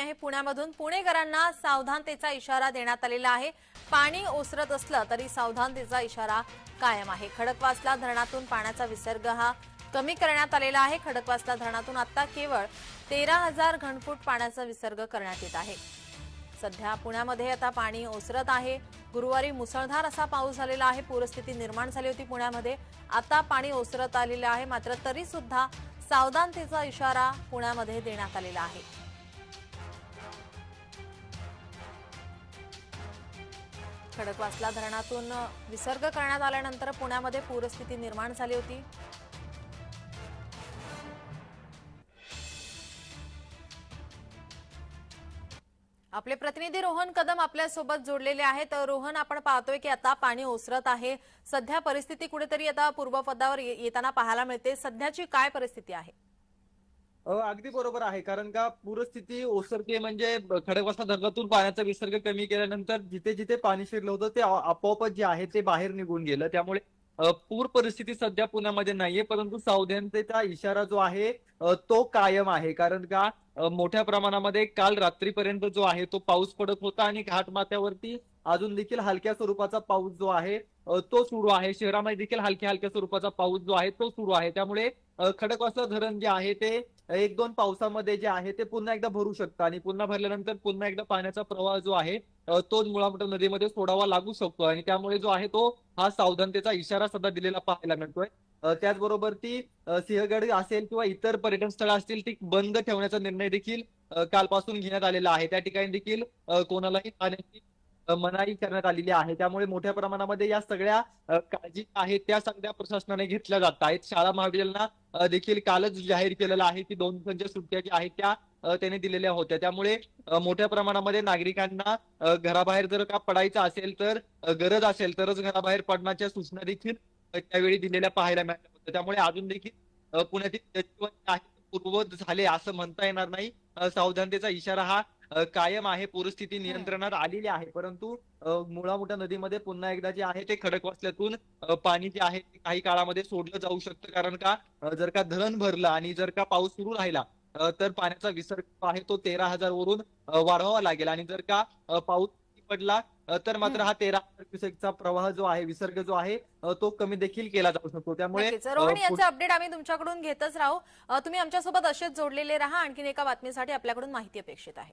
बातमी आहे पुण्यामधून पुणेकरांना सावधानतेचा इशारा देण्यात आलेला आहे. पाणी ओसरत असलं तरी सावधानतेचा इशारा कायम आहे. खडकवासला धरणातून पाण्याचा विसर्ग हा कमी करण्यात आलेला आहे. खडकवासला धरणातून आता केवळ तेरा हजार घनफूट पाण्याचा विसर्ग करण्यात येत आहे. सध्या पुण्यामध्ये आता पाणी ओसरत आहे. गुरुवारी मुसळधार असा पाऊस झालेला आहे. पूरस्थिती निर्माण झाली होती पुण्यामध्ये. आता पाणी ओसरत आलेलं आहे. मात्र तरी सुद्धा सावधानतेचा इशारा पुण्यामध्ये देण्यात आलेला आहे. खडकवासला धरणातून विसर्ग करण्यात आल्यानंतर पुण्यामध्ये पूरस्थिती निर्माण झाली होती. आपले प्रतिनिधी रोहन कदम आपल्यासोबत जोडलेले आहेत. रोहन आपण पाहतोय की आता पाणी ओसरत आहे. सध्या परिस्थिती कुठेतरी आता पूर्वपदावर ये- येताना पाहायला मिळते. सध्याची काय परिस्थिती आहे? अगदी बरोबर आहे. कारण का पूरस्थिती ओसरते म्हणजे खडकवासला धरणातून पाण्याचा विसर्ग कमी केल्यानंतर जिथे जिथे पाणी शिरलं होतं ते आपोआपच जे आहे ते बाहेर निघून गेलं. त्यामुळे पूर परिस्थिती सध्या पुण्यामध्ये नाहीये. परंतु सावधानतेचा इशारा जो आहे तो कायम आहे. कारण का मोठ्या प्रमाणामध्ये काल रात्रीपर्यंत जो आहे तो पाऊस पडत होता आणि घाटमाथ्यावरती अजून देखील हलक्या स्वरूपाचा पाऊस जो आहे तो सुरू आहे. शहरामध्ये देखील हलक्या हलक्या स्वरूपाचा पाऊस जो आहे तो सुरू आहे. त्यामुळे खडकवासला धरण जे आहे ते एक दोन पावसामध्ये जे आहे ते पुन्हा एकदा भरू शकतं आणि पुन्हा भरल्यानंतर पुन्हा एकदा पाण्याचा प्रवाह जो आहे तो मुळामोठा नदीमध्ये सोडावा लागू शकतो आणि त्यामुळे जो आहे तो हा सावधानतेचा इशारा सुद्धा दिलेला पाहायला मिळतोय. त्याचबरोबर ती सिंहगड असेल किंवा इतर पर्यटन स्थळ असतील ती बंद ठेवण्याचा निर्णय देखील कालपासून घेण्यात आलेला आहे. त्या ठिकाणी देखील कोणालाही पाण्याची मनाई करण्यात आलेली आहे. त्यामुळे मोठ्या प्रमाणामध्ये या सगळ्या काळजी आहेत त्या सगळ्या प्रशासनाने घेतल्या जात आहेत. शाळा महाविद्यालयांना देखील कालच जाहीर केलेलं आहे की दोन दिवसांच्या सुट्ट्या ज्या आहेत त्या त्याने दिलेल्या होत्या. त्यामुळे मोठ्या प्रमाणामध्ये नागरिकांना घराबाहेर जर का पडायचं असेल तर गरज असेल तरच घराबाहेर पडण्याच्या सूचना देखील त्यावेळी दिलेल्या पाहायला मिळाल्या होत्या. त्यामुळे अजून देखील पुण्यातील पूर्ववत झाले असं म्हणता येणार नाही. सावधानतेचा इशारा हा कायम आहे पूरस्थिती नियंत्रणात आलेली आहे. परंतु मुळा मोठ्या नदीमध्ये पुन्हा एकदा जे आहे ते खडकवासल्यातून पाणी जे आहे ते काही काळामध्ये सोडलं जाऊ शकतं. कारण का जर का धरण भरलं आणि जर का पाऊस सुरू राहिला तर पाण्याचा विसर्ग आहे तो तेरा हजार वरून वाढवावा लागेल. आणि जर का पाऊस पडला तर मात्र हा. तेरा हजार क्युसेकचा प्रवाह जो आहे विसर्ग जो आहे तो कमी देखील केला जाऊ शकतो. त्यामुळे याचे अपडेट आम्ही तुमच्याकडून घेतच राहू. तुम्ही आमच्यासोबत असेच जोडलेले राहा. आणखीन एका बातमीसाठी आपल्याकडून माहिती अपेक्षित आहे.